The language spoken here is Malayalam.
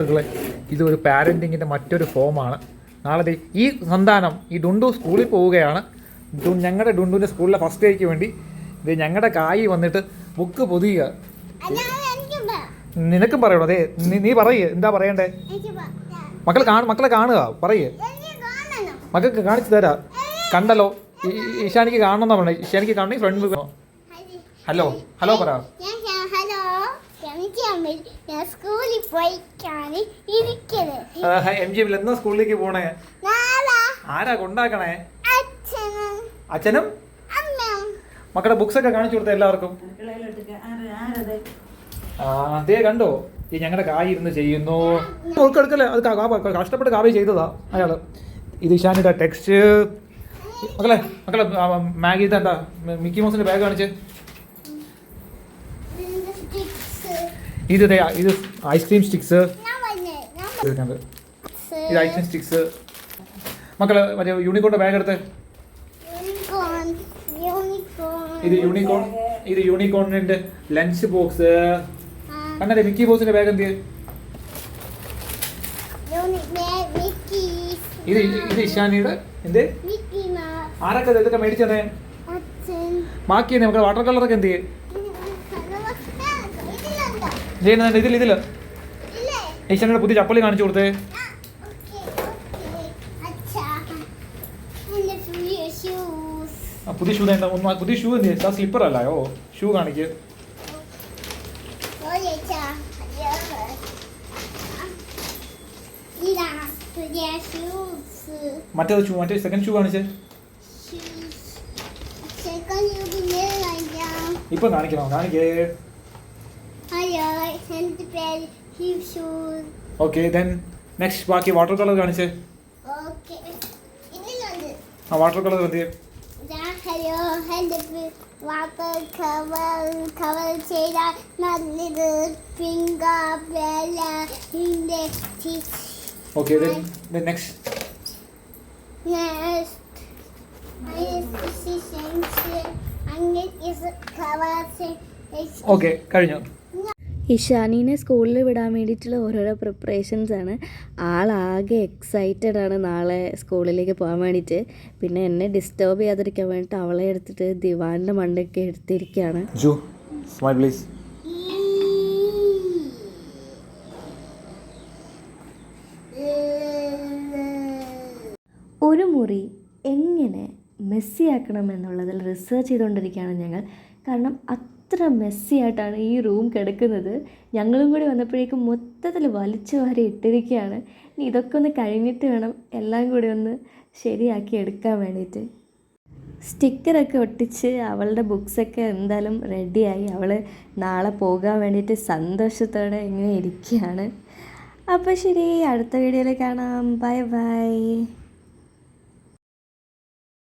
മക്കളെ ഇത് ഒരു പാരന്റിങ്ങിന്റെ മറ്റൊരു ഫോമാണ് നാളെ ഈ സന്താനം ഈ ഡുണ്ടു സ്കൂളിൽ പോവുകയാണ്. ഞങ്ങളുടെ ഡുണ്ടുവിന്റെ സ്കൂളിലെ ഫസ്റ്റ് ഡേക്ക് വേണ്ടി ഇത് ഞങ്ങളുടെ കായി വന്നിട്ട് ബുക്ക് പൊതിയുക. നിനക്കും പറയണോ? അതെ നീ പറയ്. എന്താ പറയണ്ടേ? മക്കൾ കാണ മക്കളെ കാണുക. പറയ്. മക്കൾക്ക് കാണിച്ചു തരാം. കണ്ടല്ലോ? ഈശാനിക്ക് കാണണമെന്നാ പറഞ്ഞത് ഈശാനിക്ക് കാണണമെങ്കിൽ ഫ്രണ്ട് ഹലോ. ഹലോ പറ. ഞാൻ സ്കൂളിൽ പോയിക്കാണ് ഇരിക്കുന്നത് എം ജി എമ്മിൽ എന്നാ സ്കൂളിലേക്ക് പോണേ? ആരാ കൊണ്ടാക്കണേ? അച്ഛനും മക്കളുടെ ബുക്സ് ഒക്കെ കാണിച്ചു കൊടുത്ത എല്ലാവർക്കും. അതേ കണ്ടോ? ഈ ഞങ്ങളുടെ കായ് ഇരുന്ന് ചെയ്യുന്നു. ഉൾക്കെടുക്കല്ലേ അത് കഷ്ടപ്പെട്ട് കാവ്യ ചെയ്തതാ അയാൾ. ഇത് ഇഷാനിയുടെ ടെക്സ്റ്റ് മക്കളെ മക്കളെ മാഗി എന്താ മിക്കി മോസിന്റെ ബാഗ് കാണിച്ച്. ഇത് ഇത് ഐസ്ക്രീം സ്റ്റിക്സ് ഇത് ഐസ്ക്രീം സ്റ്റിക്സ് മക്കളെ മറ്റേ യൂണിക്കോണിന്റെ ബാഗ് എടുത്ത്. ഇത് യൂണിക്കോൺ ഇത് യൂണിക്കോണിന്റെ ലഞ്ച് ബോക്സ് അങ്ങനെ മിക്കി ബോക്സിന്റെ ബാഗ് എന്ത്? ഇത് ഇത് ഇഷാനിയുടെ എന്ത്? ആരൊക്കെ ഇതൊക്കെ മേടിച്ചതേ ബാക്കി നമുക്ക് വാട്ടർ കളറൊക്കെ എന്ത് ചെയ്യും? ചെയ്യുന്നത് ഇതിൽ ഇതിൽ ഇല്ലേ? പുതിയ ചപ്പലി കാണിച്ചു കൊടുത്തേ. ആ പുതിയ ഷൂ എന്താ ഒന്ന് പുതിയ ഷൂ എന്ത് ചെയ്യാ സ്ലിപ്പർ അല്ലയോ ഷൂ കാണിക്ക്. മറ്റേത് ഷൂ മറ്റേ സെക്കൻഡ് ഷൂ കാണിച്ച്. ഇപ്പൊ കാണിക്കണോ? കാണിക്കേ. ഓക്കെ ദെൻ നെക്സ്റ്റ് ബാക്കി വാട്ടർ കളർ കാണിച്ച്. ആ വാട്ടർ കളർ എന്ത് വാട്ടർ കവർ കവർ ചെയ്ത നല്ലത്. പിങ്ക വെള്ള ഇതിന്റെ okay then next cover okay കഴിഞ്ഞു. ഇഷാനീനെ സ്കൂളിൽ വിടാൻ വേണ്ടിയിട്ടുള്ള ഓരോരോ പ്രിപ്പറേഷൻസ് ആണ്. ആളാകെ എക്സൈറ്റഡ് ആണ് നാളെ സ്കൂളിലേക്ക് പോകാൻ വേണ്ടിയിട്ട്. പിന്നെ എന്നെ ഡിസ്റ്റർബ് ചെയ്യാതിരിക്കാൻ വേണ്ടിയിട്ട് അവളെ എടുത്തിട്ട് ദിവാന്റെ മണ്ടൊക്കെ എടുത്തിരിക്കുകയാണ്. ജോ സ്മൈൽ പ്ലീസ് ഒരു മുറി എങ്ങനെ മെസ്സിയാക്കണം എന്നുള്ളതിൽ റിസർച്ച് ചെയ്തുകൊണ്ടിരിക്കുകയാണ് ഞങ്ങൾ. കാരണം അത്ര മെസ്സിയായിട്ടാണ് ഈ റൂം കിടക്കുന്നത്. ഞങ്ങളും കൂടി വന്നപ്പോഴേക്കും മൊത്തത്തിൽ വലിച്ചു വാരി ഇട്ടിരിക്കുകയാണ്. ഇനി ഇതൊക്കെ ഒന്ന് കഴിഞ്ഞിട്ട് വേണം എല്ലാം കൂടി ഒന്ന് ശരിയാക്കി എടുക്കാൻ വേണ്ടിയിട്ട്. സ്റ്റിക്കറൊക്കെ ഒട്ടിച്ച് അവളുടെ ബുക്സൊക്കെ എന്തായാലും റെഡിയായി അവൾ നാളെ പോകാൻ വേണ്ടിയിട്ട് സന്തോഷത്തോടെ ഇങ്ങനെ ഇരിക്കുകയാണ്. അപ്പോൾ ശരി അടുത്ത വീഡിയോയിൽ കാണാം. Bye bye